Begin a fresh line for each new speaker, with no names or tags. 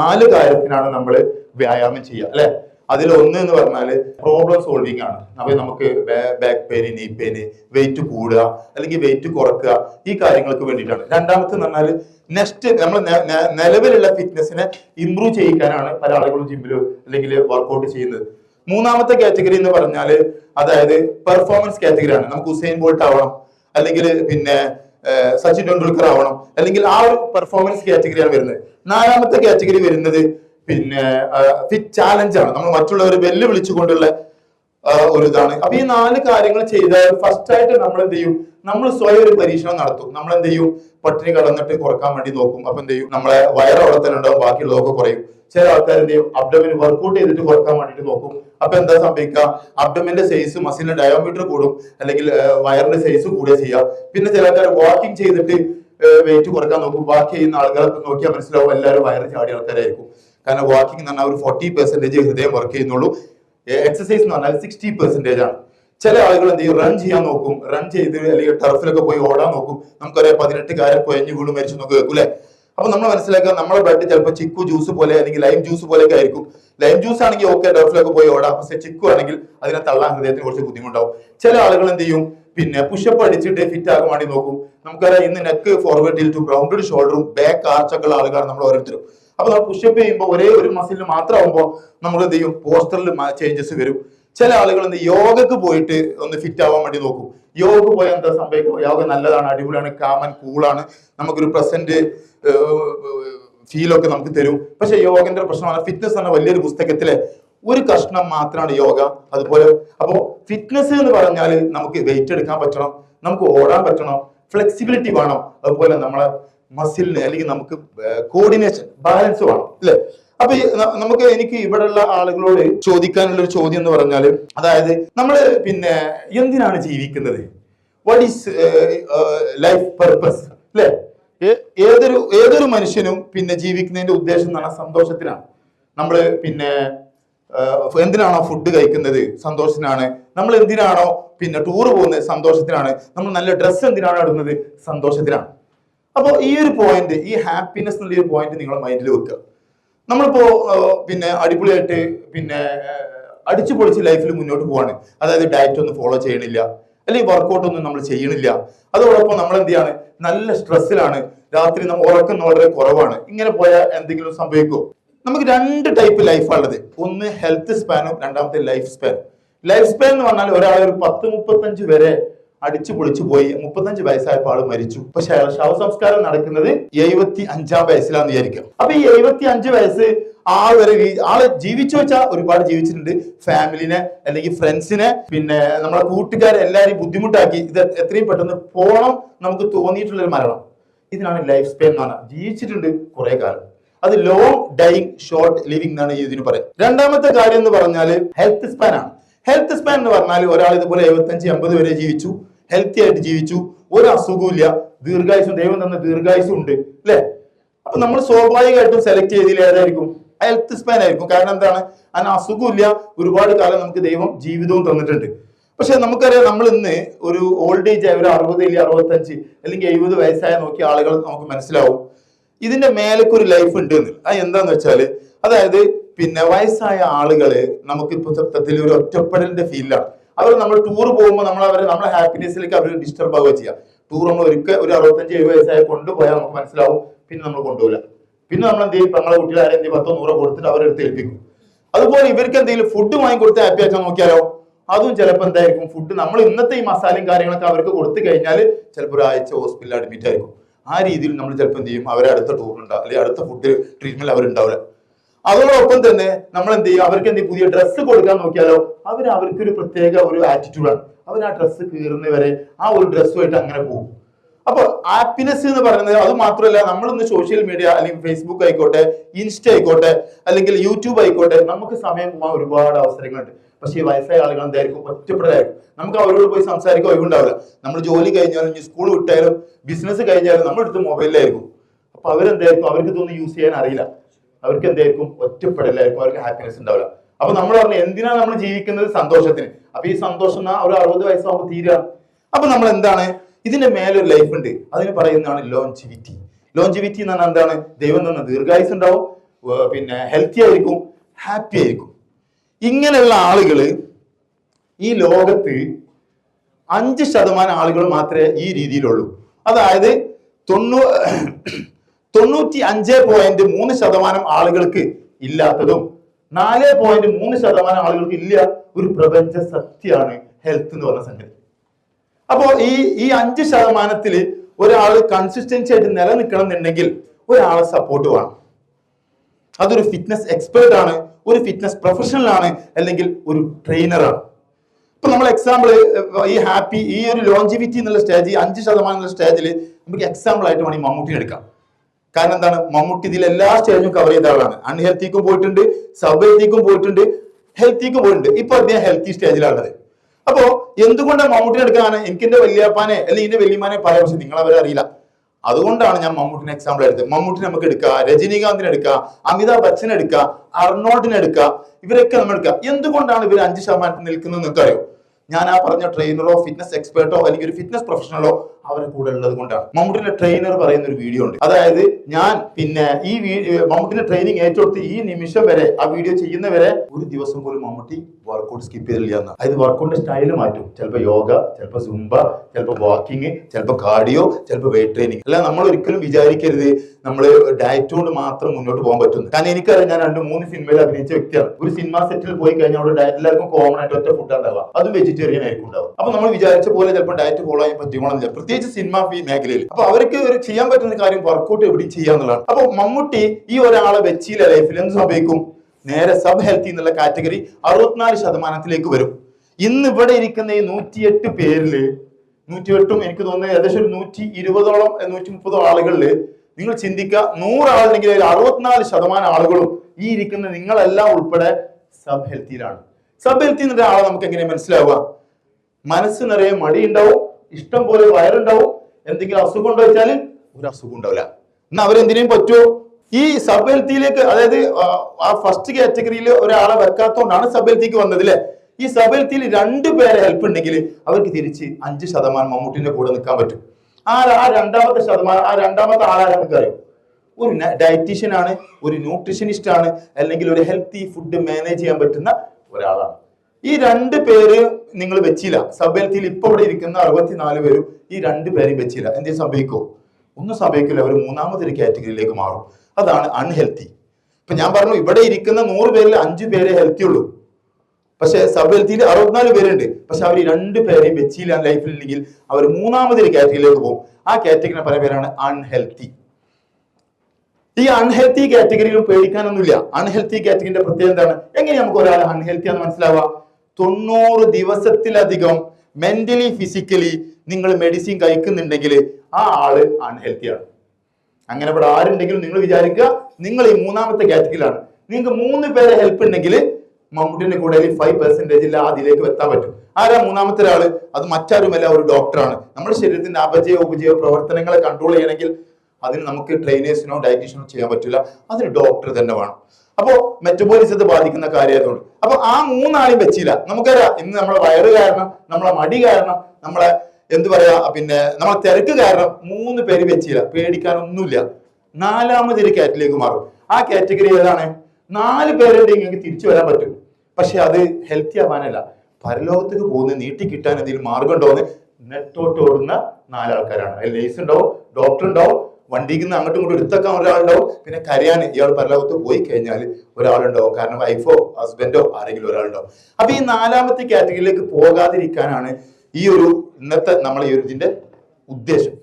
നാല് കാര്യത്തിനാണ് നമ്മൾ വ്യായാമം ചെയ്യുക അല്ലെ? അതിൽ ഒന്ന് എന്ന് പറഞ്ഞാൽ പ്രോബ്ലം സോൾവിങ് ആണ്. അപ്പൊ നമുക്ക് back pain knee pain weight കൂടുക അല്ലെങ്കിൽ വെയിറ്റ് കുറക്കുക ഈ കാര്യങ്ങൾക്ക് വേണ്ടിയിട്ടാണ്. രണ്ടാമത്തെ എന്ന് പറഞ്ഞാൽ നെക്സ്റ്റ് നമ്മൾ നിലവിലുള്ള ഫിറ്റ്നസിനെ ഇംപ്രൂവ് ചെയ്യിക്കാനാണ് പല ആളുകളും ജിമ്മിൽ അല്ലെങ്കിൽ വർക്കൗട്ട് ചെയ്യുന്നത്. മൂന്നാമത്തെ കാറ്റഗറി എന്ന് പറഞ്ഞാൽ അതായത് പെർഫോമൻസ് കാറ്റഗറി ആണ്. നമുക്ക് ഉസൈൻ ബോൾട്ട് ആവണം അല്ലെങ്കിൽ പിന്നെ സച്ചിൻ ടെണ്ടുൽക്കർ ആവണം. അല്ലെങ്കിൽ ആ ഒരു പെർഫോമൻസ് കാറ്റഗറിയാണ് വരുന്നത്. നാലാമത്തെ കാറ്റഗറി വരുന്നത് പിന്നെ ഫിറ്റ് ചാലഞ്ച് ആണ്. നമ്മൾ മറ്റുള്ളവരെ വെല്ലുവിളിച്ചുകൊണ്ടുള്ള ഒരു ഇതാണ്. അപ്പൊ ഈ നാല് കാര്യങ്ങൾ ചെയ്താൽ ഫസ്റ്റ് ആയിട്ട് നമ്മൾ എന്ത് ചെയ്യും? നമ്മൾ സ്വയം ഒരു പരീക്ഷണം നടത്തും. നമ്മൾ എന്ത് ചെയ്യും? പട്ടിണി കടന്നിട്ട് കുറയ്ക്കാൻ വേണ്ടി നോക്കും. അപ്പൊ എന്ത് ചെയ്യും? നമ്മളെ വയറ് തന്നെ ഉണ്ടാവും ബാക്കിയുള്ളതൊക്കെ കുറയും. ചില ആൾക്കാർ എന്ത് ചെയ്യും? അബ്ഡമിന് വർക്കൗട്ട് ചെയ്തിട്ട് കുറയ്ക്കാൻ വേണ്ടിട്ട് നോക്കും. അപ്പൊ എന്താ സംഭവിക്കുക? അബ്ഡമിന്റെ സൈസ് മസിലിന്റെ ഡയോമീറ്റർ കൂടും. അല്ലെങ്കിൽ വയറിന്റെ സൈസ് കൂടുക ചെയ്യുക പിന്നെ ചില ആൾക്കാർ വാക്കിംഗ് ചെയ്തിട്ട് വെയിറ്റ് കുറയ്ക്കാൻ നോക്കും. ബാക്കി ചെയ്യുന്ന ആളുകളൊക്കെ നോക്കിയാൽ മനസ്സിലാവും എല്ലാവരും വയറ് ചാടിയ ആൾക്കാരായിരിക്കും. കാരണം വാക്കിംഗ് എന്ന് പറഞ്ഞാൽ ഒരു ഫോർട്ടി പെർസെന്റേജ് ഹൃദയം വർക്ക് ചെയ്യുന്നുള്ളൂ. എക്സസൈസ് എന്ന് പറഞ്ഞാൽ സിക്സ്റ്റി പെർസെന്റേജ് ആണ്. ചില ആളുകൾ എന്ത് ചെയ്യും? റൺ ചെയ്യാൻ നോക്കും. റൺ ചെയ്ത് അല്ലെങ്കിൽ ടർഫിലൊക്കെ പോയി ഓടാൻ നോക്കും. നമുക്കറിയാം പതിനെട്ട് കാര്യം കുഴഞ്ഞു വീണ് മരിച്ചു നോക്കി അല്ലെ? അപ്പൊ നമ്മൾ മനസ്സിലാക്കുക നമ്മുടെ ബ്ലഡ് ചിലപ്പോൾ ചിക്കു ജ്യൂസ് പോലെ അല്ലെങ്കിൽ ലൈം ജ്യൂസ് പോലെയൊക്കെ ആയിരിക്കും. ലൈം ജ്യൂസ് ആണെങ്കിൽ ഓക്കെ ടർഫിലൊക്കെ പോയി ഓടാം. പക്ഷെ ചിക്കു ആണെങ്കിൽ അതിനെ തള്ളാൻ ഹൃദയത്തിന് കുറച്ച് ബുദ്ധിമുട്ടാവും. ചില ആളുകൾ എന്ത് ചെയ്യും? പിന്നെ പുഷപ്പ് അടിച്ചിട്ട് ഫിറ്റ് ആകാൻ വേണ്ടി നോക്കും. നമുക്കറിയാം ഇന്ന് നെക്ക് ഫോർവേഡ് ടു ഗ്രൗണ്ടഡ് ഷോൾഡറും ബാക്ക് ആർച്ചൊക്കെ ഉള്ള ആളുകളാണ് നമ്മൾ ഓരോരുത്തരും. അപ്പൊ നമ്മൾ പുഷപ്പ് ചെയ്യുമ്പോൾ ഒരേ ഒരു മസിൽ മാത്രമാകുമ്പോൾ നമ്മൾ എന്ത് ചെയ്യും? പോസ്റ്ററിൽ ചേഞ്ചസ് വരും. ചില ആളുകൾ എന്ത് യോഗക്ക് പോയിട്ട് ഒന്ന് ഫിറ്റ് ആവാൻ വേണ്ടി നോക്കും. യോഗ പോയാൽ എന്താ സംഭവിക്കും യോഗ നല്ലതാണ് അടിപൊളിയാണ് കാമൻ കൂളാണ് നമുക്കൊരു പ്രസന്റ് ഫീലൊക്കെ നമുക്ക് തരും. പക്ഷെ യോഗന്റെ പ്രശ്നമാണ് ഫിറ്റ്നസ് എന്ന വലിയൊരു പുസ്തകത്തിലെ ഒരു കഷ്ണം മാത്രമാണ് യോഗ. അതുപോലെ അപ്പോ ഫിറ്റ്നസ് എന്ന് പറഞ്ഞാൽ നമുക്ക് വെയിറ്റ് എടുക്കാൻ പറ്റണം നമുക്ക് ഓടാൻ പറ്റണം ഫ്ലെക്സിബിലിറ്റി വേണം. അതുപോലെ നമ്മളെ മസിലിന് അല്ലെങ്കിൽ നമുക്ക് കോർഡിനേഷൻ ബാലൻസ് വേണം അല്ലേ അപ്പൊ നമുക്ക് എനിക്ക് ഇവിടെയുള്ള ആളുകളോട് ചോദിക്കാനുള്ള ഒരു ചോദ്യം എന്ന് പറഞ്ഞാൽ അതായത് നമ്മൾ പിന്നെ എന്തിനാണ് ജീവിക്കുന്നത്? വാട്ട് ഈസ് ലൈഫ് പർപ്പസ് അല്ലേ ഏതൊരു ഏതൊരു മനുഷ്യനും പിന്നെ ജീവിക്കുന്നതിന്റെ ഉദ്ദേശം എന്ന് പറഞ്ഞാൽ സന്തോഷത്തിനാണ്. നമ്മൾ പിന്നെ എന്തിനാണോ ഫുഡ് കഴിക്കുന്നത്? സന്തോഷത്തിനാണ്. നമ്മൾ എന്തിനാണോ പിന്നെ ടൂർ പോകുന്നത്? സന്തോഷത്തിനാണ്. നമ്മൾ നല്ല ഡ്രസ്സ് എന്തിനാണ് ഇടുന്നത്? സന്തോഷത്തിനാണ്. അപ്പോൾ ഈ ഒരു പോയിന്റ് ഈ ഹാപ്പിനെസ് എന്നുള്ള ഒരു പോയിന്റ് നിങ്ങൾ മൈൻഡിൽ വെക്കുക. നമ്മളിപ്പോ പിന്നെ അടിപൊളിയായിട്ട് പിന്നെ അടിച്ചു പൊളിച്ച് ലൈഫിൽ മുന്നോട്ട് പോവാണ്. അതായത് ഡയറ്റ് ഒന്നും ഫോളോ ചെയ്യണില്ല. അല്ലെങ്കിൽ വർക്കൗട്ട് ഒന്നും നമ്മൾ ചെയ്യണില്ല. അതോടൊപ്പം നമ്മൾ എന്ത് ചെയ്യാണ് നല്ല സ്ട്രെസ്സിലാണ് രാത്രി നമ്മൾ ഉറക്കം വളരെ കുറവാണ്. ഇങ്ങനെ പോയാൽ എന്തെങ്കിലും സംഭവിക്കുമോ നമുക്ക് രണ്ട് ടൈപ്പ് ലൈഫാണുള്ളത് ഒന്ന് ഹെൽത്ത് സ്പാനും രണ്ടാമത്തെ ലൈഫ് സ്പാൻ ലൈഫ് സ്പാൻ എന്ന് പറഞ്ഞാൽ ഒരാളെ ഒരു പത്ത് മുപ്പത്തഞ്ച് വരെ അടിച്ചു പൊളിച്ചു പോയി. മുപ്പത്തഞ്ച് വയസ്സായപ്പോൾ ആൾ മരിച്ചു. പക്ഷെ ശവസംസ്കാരം നടക്കുന്നത് എഴുപത്തി അഞ്ചാം വയസ്സിലാന്ന് വിചാരിക്കാം. അപ്പൊ ഈ എഴുപത്തി അഞ്ച് വയസ്സ് ആൾ വരെ ആൾ ജീവിച്ചു വെച്ചാൽ ഒരുപാട് ജീവിച്ചിട്ടുണ്ട്. ഫാമിലിനെ അല്ലെങ്കിൽ ഫ്രണ്ട്സിനെ പിന്നെ നമ്മളെ കൂട്ടുകാരെ എല്ലാരെയും ബുദ്ധിമുട്ടാക്കി. ഇത് എത്രയും പെട്ടെന്ന് പോണം നമുക്ക് തോന്നിയിട്ടുള്ള ഒരു മരണം. ഇതിനാണ് ലൈഫ് സ്പാൻ എന്ന് പറഞ്ഞാൽ ജീവിച്ചിട്ടുണ്ട് കുറെ കാലം. അത് ലോങ് ഡൈങ് ഷോർട്ട് ലിവിംഗ് എന്നാണ് ഇതിന് പറയാം രണ്ടാമത്തെ കാര്യം എന്ന് പറഞ്ഞാൽ ഹെൽത്ത് സ്പാൻ ആണ്. ഹെൽത്ത് സ്പാൻ എന്ന് പറഞ്ഞാൽ ഒരാൾ ഇതുപോലെ എഴുപത്തഞ്ച് എൺപത് വരെ ജീവിച്ചു. ഹെൽത്തി ആയിട്ട് ജീവിച്ചു. ഒരു അസുഖമില്ല ദീർഘായുസും ദൈവം തന്ന ദീർഘായുസും ഉണ്ട്. അല്ലെ? അപ്പൊ നമ്മൾ സ്വാഭാവികമായിട്ടും സെലക്ട് ചെയ്തതിൽ ഏതായിരിക്കും? ഹെൽത്ത് സ്പാൻ ആയിരിക്കും. കാരണം എന്താണ്? അതിന് അസുഖമില്ല ഒരുപാട് കാലം നമുക്ക് ദൈവം ജീവിതവും തന്നിട്ടുണ്ട്. പക്ഷെ നമുക്കറിയാം നമ്മൾ ഇന്ന് ഒരു ഓൾഡ് ഏജ് ആയ ഒരു അറുപത് ഇല്ല അറുപത്തഞ്ച് അല്ലെങ്കിൽ എഴുപത് വയസ്സായ നോക്കിയ ആളുകൾ നമുക്ക് മനസ്സിലാവും. ഇതിന്റെ മേലേക്ക് ഒരു ലൈഫ് ഉണ്ട് എന്ന്. അത് എന്താന്ന് വെച്ചാൽ അതായത് പിന്നെ വയസ്സായ ആളുകൾ നമുക്ക് ഇപ്പൊ സത്യത്തിൽ ഒരു ഒറ്റപ്പെടലിന്റെ ഫീലാണ് അവർ നമ്മൾ ടൂർ പോകുമ്പോൾ നമ്മൾ അവരെ നമ്മളെ ഹാപ്പിനെസ്സിലേക്ക് അവർ ഡിസ്റ്റർബ് ആവുക ചെയ്യുക ടൂർ നമ്മൾ ഒരിക്കൽ ഒരു അറുപത്തഞ്ച് എഴുപത് വയസ്സായി കൊണ്ടുപോയാൽ നമുക്ക് മനസ്സിലാവും. പിന്നെ നമ്മൾ കൊണ്ടുപോകില്ല. പിന്നെ നമ്മൾ എന്ത് ചെയ്യും? നമ്മളെ കുട്ടികൾ ആരെയും എന്ത്? പത്തോ നൂറോ കൊടുത്തിട്ട് അവരെടുത്ത് ഏൽപ്പിക്കും. അതുപോലെ ഇവർക്ക് എന്തെങ്കിലും ഫുഡ് വാങ്ങി കൊടുത്ത് ഹാപ്പി ആക്കാൻ നോക്കിയാലോ? അതും ചിലപ്പോൾ എന്തായിരിക്കും? ഫുഡ് നമ്മൾ ഇന്നത്തെ ഈ മസാലയും കാര്യങ്ങളൊക്കെ അവർക്ക് കൊടുത്തു കഴിഞ്ഞാൽ ചിലപ്പോൾ ഒരാഴ്ച ഹോസ്പിറ്റലിൽ അഡ്മിറ്റ് ആയിരിക്കും. ആ രീതിയിൽ നമ്മൾ ചിലപ്പോൾ എന്ത് ചെയ്യും? അവരെ അടുത്ത ടൂറിനുണ്ടാവും അല്ലെങ്കിൽ അടുത്ത ഫുഡ് ട്രീറ്റ്മെന്റ് അവരുണ്ടാവില്ല അതോടൊപ്പം തന്നെ നമ്മൾ എന്ത് ചെയ്യും അവർക്ക് എന്ത് പുതിയ ഡ്രസ്സ് കൊടുക്കാൻ നോക്കിയാലോ? അവർ അവർക്ക് ഒരു പ്രത്യേക ഒരു ആറ്റിറ്റ്യൂഡാണ് അവർ ആ ഡ്രസ്സ് കീറുന്നവരെ ആ ഒരു ഡ്രസ്സുമായിട്ട് അങ്ങനെ പോകും. അപ്പൊ ഹാപ്പിനെസ് എന്ന് പറയുന്നത് അത് മാത്രമല്ല നമ്മളൊന്ന് സോഷ്യൽ മീഡിയ അല്ലെങ്കിൽ ഫേസ്ബുക്ക് ആയിക്കോട്ടെ ഇൻസ്റ്റ ആയിക്കോട്ടെ അല്ലെങ്കിൽ യൂട്യൂബ് ആയിക്കോട്ടെ നമുക്ക് സമയം പോകാൻ ഒരുപാട് അവസരങ്ങളുണ്ട്. പക്ഷേ ഈ വയസ്സായ ആളുകൾ എന്തായിരിക്കും? ഒറ്റപ്പെടലായിരിക്കും. നമുക്ക് അവരോട് പോയി സംസാരിക്കാൻ ഒഴിവുണ്ടാവില്ല. നമ്മൾ ജോലി കഴിഞ്ഞാലും സ്കൂൾ വിട്ടാലും ബിസിനസ് കഴിഞ്ഞാലും നമ്മളെടുത്ത് മൊബൈലിലായിരിക്കും അപ്പൊ അവരെന്തായിരിക്കും? അവർക്ക് ഇതൊന്നും യൂസ് ചെയ്യാൻ അറിയില്ല. അവർക്ക് എന്തായിരിക്കും? ഒറ്റപ്പെടലായിരിക്കും അവർക്ക് ഹാപ്പിനെസ് ഉണ്ടാവില്ല അപ്പൊ നമ്മൾ പറഞ്ഞു എന്തിനാണ് നമ്മൾ ജീവിക്കുന്നത്? സന്തോഷത്തിന്. അപ്പൊ ഈ സന്തോഷം ഒരു അറുപത് വയസ്സാകുമ്പോൾ തീരുക അപ്പൊ നമ്മൾ എന്താണ്? ഇതിന്റെ മേലൊരു ലൈഫ് ഉണ്ട്. അതിന് പറയുന്നതാണ് ലോഞ്ചിവിറ്റി ലോഞ്ചിവിറ്റി എന്ന് പറഞ്ഞാൽ എന്താണ്? ദൈവം തന്ന ദീർഘായുസ് ഉണ്ടാവും. പിന്നെ ഹെൽത്തി ആയിരിക്കും. ഹാപ്പി ആയിരിക്കും. ഇങ്ങനെയുള്ള ആളുകൾ ഈ ലോകത്ത് അഞ്ച് ശതമാനം ആളുകൾ മാത്രമേ ഈ രീതിയിലുള്ളൂ. അതായത് തൊണ്ണൂ തൊണ്ണൂറ്റി അഞ്ച് പോയിന്റ് മൂന്ന് ശതമാനം ആളുകൾക്ക് ഇല്ലാത്തതും നാല് പോയിന്റ് മൂന്ന് ശതമാനം ആളുകൾക്ക് ഇല്ല ഒരു പ്രപഞ്ച സത്യമാണ് ഹെൽത്ത് എന്ന് പറഞ്ഞ സംഗതി. അപ്പോ ഈ ഈ അഞ്ച് ശതമാനത്തിൽ ഒരാൾ കൺസിസ്റ്റൻസി ആയിട്ട് നിലനിൽക്കണം എന്നുണ്ടെങ്കിൽ ഒരാളെ സപ്പോർട്ട് വേണം. അതൊരു ഫിറ്റ്നസ് എക്സ്പേർട്ട് ആണ് ഒരു ഫിറ്റ്നസ് പ്രൊഫഷണൽ ആണ് അല്ലെങ്കിൽ ഒരു ട്രെയിനറാണ് ഇപ്പൊ നമ്മൾ എക്സാമ്പിൾ ഈ ഹാപ്പി ഈ ഒരു ലോഞ്ചിവിറ്റി എന്നുള്ള സ്റ്റേജ് അഞ്ച് ശതമാനം എന്നുള്ള സ്റ്റേജിൽ നമുക്ക് എക്സാമ്പിൾ ആയിട്ട് വേണമെങ്കിൽ മമ്മൂട്ടിനെ എടുക്കാം. കാരണം എന്താണ്? മമ്മൂട്ടി ഇതിൽ എല്ലാ സ്റ്റേജും കവർ ചെയ്ത ആളാണ്. അൺഹെൽത്തിക്കും പോയിട്ടുണ്ട് സബ് ഹെൽത്തിക്കും പോയിട്ടുണ്ട് ഹെൽത്തിക്കും പോയിട്ടുണ്ട്. ഇപ്പൊ അദ്ദേഹം ഹെൽത്തി സ്റ്റേജിലാണുള്ളത് അപ്പോ എന്തുകൊണ്ടാണ് മമ്മൂട്ടിനെ എടുക്കാനാണ്? എനിക്ക് എന്റെ വല്യപ്പാനെ അല്ലെങ്കിൽ എന്റെ വല്യമാനെ പറയാം പക്ഷെ നിങ്ങൾ അവരെ അറിയില്ല. അതുകൊണ്ടാണ് ഞാൻ മമ്മൂട്ടിനെ എക്സാമ്പിൾ എടുത്തത്. മമ്മൂട്ടിനെ നമുക്ക് എടുക്കുക രജനീകാന്തിനെ എടുക്കുക അമിതാഭ് ബച്ചൻ എടുക്കുക അർണോൾഡിനെ എടുക്കുക ഇവരൊക്കെ നമ്മൾ എടുക്കുക എന്തുകൊണ്ടാണ് ഇവർ അഞ്ച് ശതമാനത്തിൽ നിൽക്കുന്നത് നിങ്ങൾക്ക് അറിയോ ഞാൻ ആ പറഞ്ഞ ട്രെയിനറോ ഫിറ്റ്നസ് എക്സ്പേർട്ടോ അല്ലെങ്കിൽ ഒരു ഫിറ്റ്നസ് പ്രൊഫഷണലോ അവരെ കൂടെ ഉള്ളത് കൊണ്ടാണ്. മമ്മൂട്ടിന്റെ ട്രെയിനർ പറയുന്ന ഒരു വീഡിയോ ഉണ്ട്. അതായത് ഞാൻ പിന്നെ ഈ മമ്മൂട്ടിന്റെ ട്രെയിനിങ് ഏറ്റെടുത്ത് ഈ നിമിഷം വരെ ആ വീഡിയോ ചെയ്യുന്നവരെ ഒരു ദിവസം പോലും മമ്മൂട്ടി വർക്കൗട്ട് സ്കിപ്പ് ചെയ്തില്ല എന്നാണ്. അതായത് വർക്കൗട്ടിന്റെ സ്റ്റൈൽ മാറ്റും. ചിലപ്പോൾ യോഗ ചിലപ്പോൾ സുംബ ചിലപ്പോൾ വാക്കിംഗ് ചിലപ്പോൾ കാർഡിയോ ചിലപ്പോൾ വെയിറ്റ് ട്രെയിനിങ് അല്ല നമ്മൾ ഒരിക്കലും വിചാരിക്കരുത് നമ്മൾ ഡയറ്റ് കൊണ്ട് മാത്രം മുന്നോട്ട് പോകാൻ പറ്റുന്നു കാരണം എനിക്കറിയാം ഞാൻ രണ്ട് മൂന്ന് സിനിമയിൽ അഭിനയിച്ച വ്യക്തിയാണ്. ഒരു സിനിമ സെറ്റിൽ പോയി കഴിഞ്ഞാൽ അവിടെ ഡയറ്റ് എല്ലാവർക്കും കോമൺ ആയിട്ട് ഒറ്റ ഫുഡ് ഉണ്ടാവുക. അതും വെജിറ്റേറിയൻ ആയിരിക്കും ഉണ്ടാവുക. അപ്പൊ നമ്മൾ വിചാരിച്ച പോലെ ചിലപ്പോൾ ഡയറ്റ് ഫോളോ ചെയ്യാൻ പറ്റിയോളന്നില്ല പ്രത്യേകിച്ച് സിനിമ മേഖലയിൽ. അപ്പൊ അവർക്ക് ഒരു ചെയ്യാൻ പറ്റുന്ന കാര്യം വർക്കൗട്ട് എവിടെ ചെയ്യാന്നുള്ളതാണ് അപ്പൊ മമ്മൂട്ടി ഈ ഒരാളെ വെച്ചില്ല ലൈഫിൽ എന്ത് സംഭവിക്കും? നേരെ സബ് ഹെൽത്തി എന്നുള്ള കാറ്റഗറി അറുപത്തിനാല് ശതമാനത്തിലേക്ക് വരും. ഇന്ന് ഇവിടെ ഇരിക്കുന്ന ഈ നൂറ്റിയെട്ട് പേരിൽ നൂറ്റിയെട്ടും എനിക്ക് തോന്നുന്നത് ഏകദേശം ഒരു നൂറ്റി ഇരുപതോളം നൂറ്റി മുപ്പതോ ആളുകളിൽ നിങ്ങൾ ചിന്തിക്കുക നൂറാളുണ്ടെങ്കിൽ ഒരു അറുപത്തിനാല് ശതമാനം ആളുകളും ഈ ഇരിക്കുന്ന നിങ്ങളെല്ലാം ഉൾപ്പെടെ സബ് ഹെൽത്തിയിലാണ് സബ് ഹെൽത്തി എന്നൊരാളെ നമുക്ക് എങ്ങനെ മനസ്സിലാവുക? മനസ്സ് നിറയെ മടിയുണ്ടാവും ഇഷ്ടം പോലെ വയറുണ്ടാവും. എന്തെങ്കിലും അസുഖം ഉണ്ടോ വെച്ചാൽ ഒരു അസുഖം ഉണ്ടാവില്ല. എന്നാ അവരെന്തിനേയും പറ്റുമോ ഈ സബ് ഹെൽത്തിയിലേക്ക് അതായത് ആ, ഫസ്റ്റ് കാറ്റഗറിയിൽ ഒരാളെ വെക്കാത്തോണ്ടാണ് സബ് ഹെൽത്തിക്ക് വന്നത് അല്ലേ ഈ സബ് ഹെൽത്തിയിൽ രണ്ട് പേരെ ഹെൽപ്പ് ഉണ്ടെങ്കിൽ അവർക്ക് തിരിച്ച് അഞ്ച് ശതമാനം മമ്മൂട്ടിന്റെ കൂടെ നിൽക്കാൻ പറ്റും. ആ ആ രണ്ടാമത്തെ ശതമാനം ആ രണ്ടാമത്തെ ആളാരെ നമുക്ക് അറിയാം. ഒരു ഡയറ്റീഷ്യൻ ആണ് ഒരു ന്യൂട്രീഷനിസ്റ്റ് ആണ് അല്ലെങ്കിൽ ഒരു ഹെൽത്തി ഫുഡ് മാനേജ് ചെയ്യാൻ പറ്റുന്ന ഒരാളാണ്. ഈ രണ്ട് പേര് നിങ്ങൾ വെച്ചില്ല. സഭയത്തിൽ ഇപ്പൊ ഇവിടെ ഇരിക്കുന്ന അറുപത്തിനാല് പേരും ഈ രണ്ട് പേരെയും വെച്ചില്ല. എന്തേ സംഭവിക്കോ ഒന്നും സംഭവിക്കില്ല അവർ മൂന്നാമതൊരു കാറ്റഗറിയിലേക്ക് മാറും. അതാണ് അൺഹെൽത്തി ഇപ്പൊ ഞാൻ പറഞ്ഞു ഇവിടെ ഇരിക്കുന്ന നൂറ് പേരിൽ അഞ്ചു പേരെ ഹെൽത്തി ഉള്ളൂ. പക്ഷെ സബ് ഹെൽത്തിയിൽ അറുപത്തിനാല് പേരുണ്ട്. പക്ഷെ അവർ രണ്ട് പേരെയും വെച്ചില്ല ലൈഫിൽ ഇല്ലെങ്കിൽ അവർ മൂന്നാമതൊരു കാറ്റഗറിയിലേക്ക് പോകും. ആ കാറ്റഗറിനെ പല പേരാണ് അൺഹെൽത്തി ഈ അൺഹെൽത്തി കാറ്റഗറിയിൽ പേടിക്കാനൊന്നുമില്ല. അൺഹെൽത്തി കാറ്റഗറിന്റെ പ്രത്യേകത എന്താണ്? എങ്ങനെ നമുക്ക് ഒരാൾ അൺഹെൽത്തി ആണെന്ന് മനസ്സിലാവുക തൊണ്ണൂറ് ദിവസത്തിലധികം മെന്റലി ഫിസിക്കലി നിങ്ങൾ മെഡിസിൻ കഴിക്കുന്നുണ്ടെങ്കിൽ ആ ആൾ അൺഹെൽത്തി ആണ്. അങ്ങനെ ഇവിടെ ആരുണ്ടെങ്കിലും നിങ്ങൾ വിചാരിക്കുക നിങ്ങൾ ഈ മൂന്നാമത്തെ കാറ്റഗറിയിലാണ് നിങ്ങൾക്ക് മൂന്ന് പേരെ ഹെൽപ്പ് ഉണ്ടെങ്കിൽ മമ്മൂട്ടിന്റെ കൂടെ ഫൈവ് പെർസെന്റേജിൽ അതിലേക്ക് എത്താൻ പറ്റും. ആരാ മൂന്നാമത്തെ ഒരാൾ? അത് മറ്റാരുമല്ല ഒരു ഡോക്ടറാണ് നമ്മുടെ ശരീരത്തിന്റെ അപജയ ഉപജയ പ്രവർത്തനങ്ങളെ കൺട്രോൾ ചെയ്യണമെങ്കിൽ അതിന് നമുക്ക് ട്രെയിനേഴ്സിനോ ഡയറ്റീഷ്യനോ ചെയ്യാൻ പറ്റില്ല. അതിന് ഡോക്ടർ തന്നെ വേണം. അപ്പോ മെറ്റബോളിസത്തെ ബാധിക്കുന്ന കാര്യമായതുകൊണ്ട്. അപ്പൊ ആ മൂന്നാളെയും വെച്ചില്ല നമുക്കറിയാം ഇന്ന് നമ്മളെ വയറ് കാരണം നമ്മളെ മടി കാരണം നമ്മളെ എന്ത് പറയാ പിന്നെ നമ്മളെ തിരക്ക് കാരണം മൂന്ന് പേര് വെച്ചില്ല പേടിക്കാനൊന്നുമില്ല. നാലാമതൊരു കാറ്റഗറിയിലേക്ക് മാറും. ആ കാറ്റഗറി ഏതാണ്? നാല് പേരുടെ നിങ്ങൾക്ക് തിരിച്ചു വരാൻ പറ്റും. പക്ഷെ അത് ഹെൽത്തി ആവാനല്ല. പരലോകത്തേക്ക് പോകുന്ന നീട്ടി കിട്ടാൻ എന്തെങ്കിലും മാർഗം ഉണ്ടോ എന്ന് നെറ്റോട്ട് ഓടുന്ന നാലാൾക്കാരാണ്. നേഴ്സ് ഉണ്ടാവും ഡോക്ടർ ഉണ്ടാവും വണ്ടിയിൽ നിന്ന് അങ്ങോട്ടും ഇങ്ങോട്ടും എടുത്തേക്കാൻ ഒരാളുണ്ടാവും. പിന്നെ കരയാൻ ഇയാൾ പരലോകത്ത് പോയി കഴിഞ്ഞാൽ ഒരാളുണ്ടാവും. കാരണം വൈഫോ ഹസ്ബൻഡോ ആരെങ്കിലും ഒരാളുണ്ടാവും. അപ്പൊ ഈ നാലാമത്തെ കാറ്റഗറിയിലേക്ക് പോകാതിരിക്കാനാണ് ഈ ഒരു ഇന്നത്തെ നമ്മളെ ഈ ഒരു ഇതിന്റെ ഉദ്ദേശം.